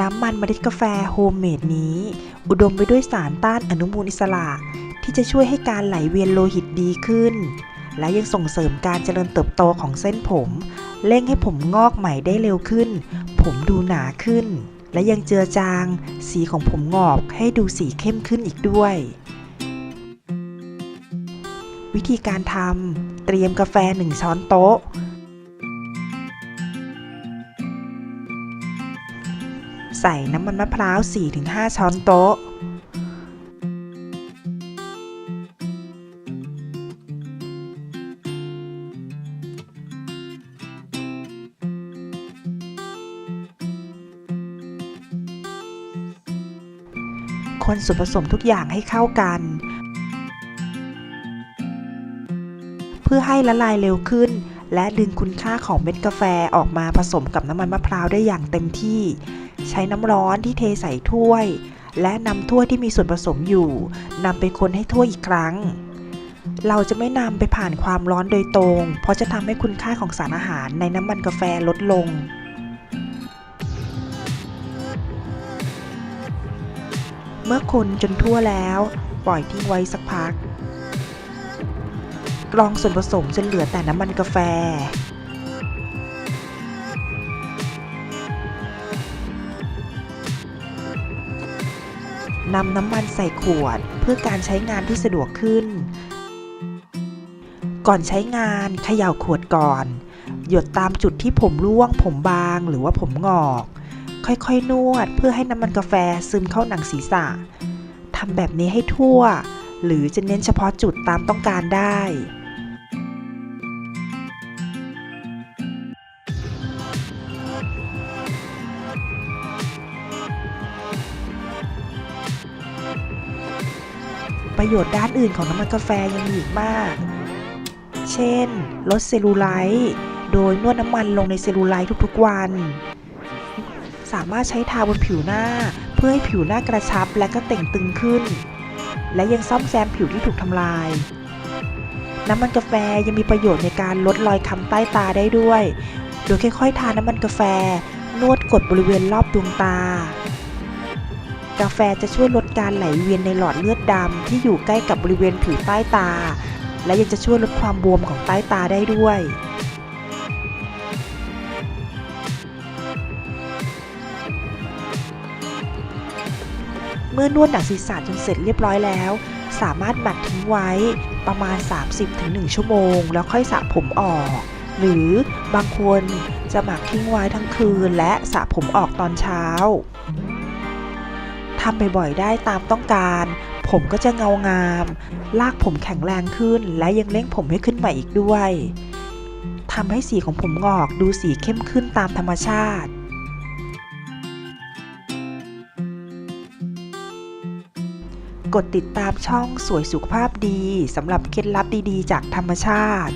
น้ำมันเมล็ดกาแฟโฮมเมดนี้ อุดมไปด้วยสารต้านอนุมูลอิสระ ที่จะช่วยให้การไหลเวียนโลหิตดีขึ้น และยังส่งเสริมการเจริญเติบโตของเส้นผม เร่งให้ผมงอกใหม่ได้เร็วขึ้น ผมดูหนาขึ้น และยังเจือจาง สีของผมงอกให้ดูสีเข้มขึ้นอีกด้วย วิธีการทำเตรียมกาแฟ 1 ช้อนโต๊ะ ใส่น้ำมันมะพร้าว 4-5 ช้อนโต๊ะ คนส่วนผสมทุกอย่างให้เข้ากัน เพื่อให้ละลายเร็วขึ้น และดึงคุณค่าของเม็ดกาแฟออกมาผสมกับน้ำมันมะพร้าวได้อย่างเต็มที่ ใช้น้ำร้อนที่เทใส่ถ้วย และนำถ้วยที่มีส่วนผสมอยู่นำไปคนให้ทั่วอีกครั้ง เราจะไม่นำไปผ่านความร้อนโดยตรง เพราะจะทำให้คุณค่าของสารอาหารในน้ำมันกาแฟลดลงเมื่อคนจนทั่วแล้ว ปล่อยทิ้งไว้สักพัก กรองส่วนผสมจนเหลือแต่น้ำมันกาแฟ นำน้ำมันใส่ขวดเพื่อการใช้งานที่สะดวกขึ้น ก่อนใช้งานเขย่าขวดก่อน หยดตามจุดที่ผมร่วง ผมบางหรือว่าผมงอก ค่อยๆ นวดเพื่อให้น้ำมันกาแฟซึมเข้าหนังศีรษะทำแบบนี้ให้ทั่ว หรือจะเน้นเฉพาะจุดตามต้องการได้ ประโยชน์ด้านอื่นของน้ำมันกาแฟยังมีอีกมาก เช่น ลดเซลลูไลท์โดยนวดน้ำมันลงในเซลลูไลท์ทุกๆวัน สามารถใช้ทาบนผิวหน้า เพื่อให้ผิวหน้ากระชับและก็เต่งตึงขึ้น และยังซ่อมแซมผิวที่ถูกทำลาย น้ำมันกาแฟยังมีประโยชน์ในการลดรอยค้ำใต้ตาได้ด้วย โดยค่อยๆ ทาน้ำมันกาแฟ นวดกดบริเวณรอบดวงตา กาแฟจะช่วยลดการไหลเวียนในหลอดเลือดดำที่อยู่ใกล้กับบริเวณผิวใต้ตา และยังจะช่วยลดความบวมของใต้ตาได้ด้วย เมื่อนวดหนังศีรษะจนเสร็จเรียบร้อยแล้ว สามารถหมักทิ้งไว้ประมาณ 30-1 ชั่วโมง แล้วค่อยสระผมออก หรือบางคนจะหมักทิ้งไว้ทั้งคืนและสระผมออกตอนเช้า ทำบ่อยๆได้ตามต้องการ ผมก็จะเงางาม ลากผมแข็งแรงขึ้น และยังเร่งผมให้ขึ้นใหม่อีกด้วยทำให้สีของผมงอกดูสีเข้มขึ้นตามธรรมชาติกดติดตามช่องสวยสุขภาพดีสำหรับเคล็ดลับดีๆ จากธรรมชาติ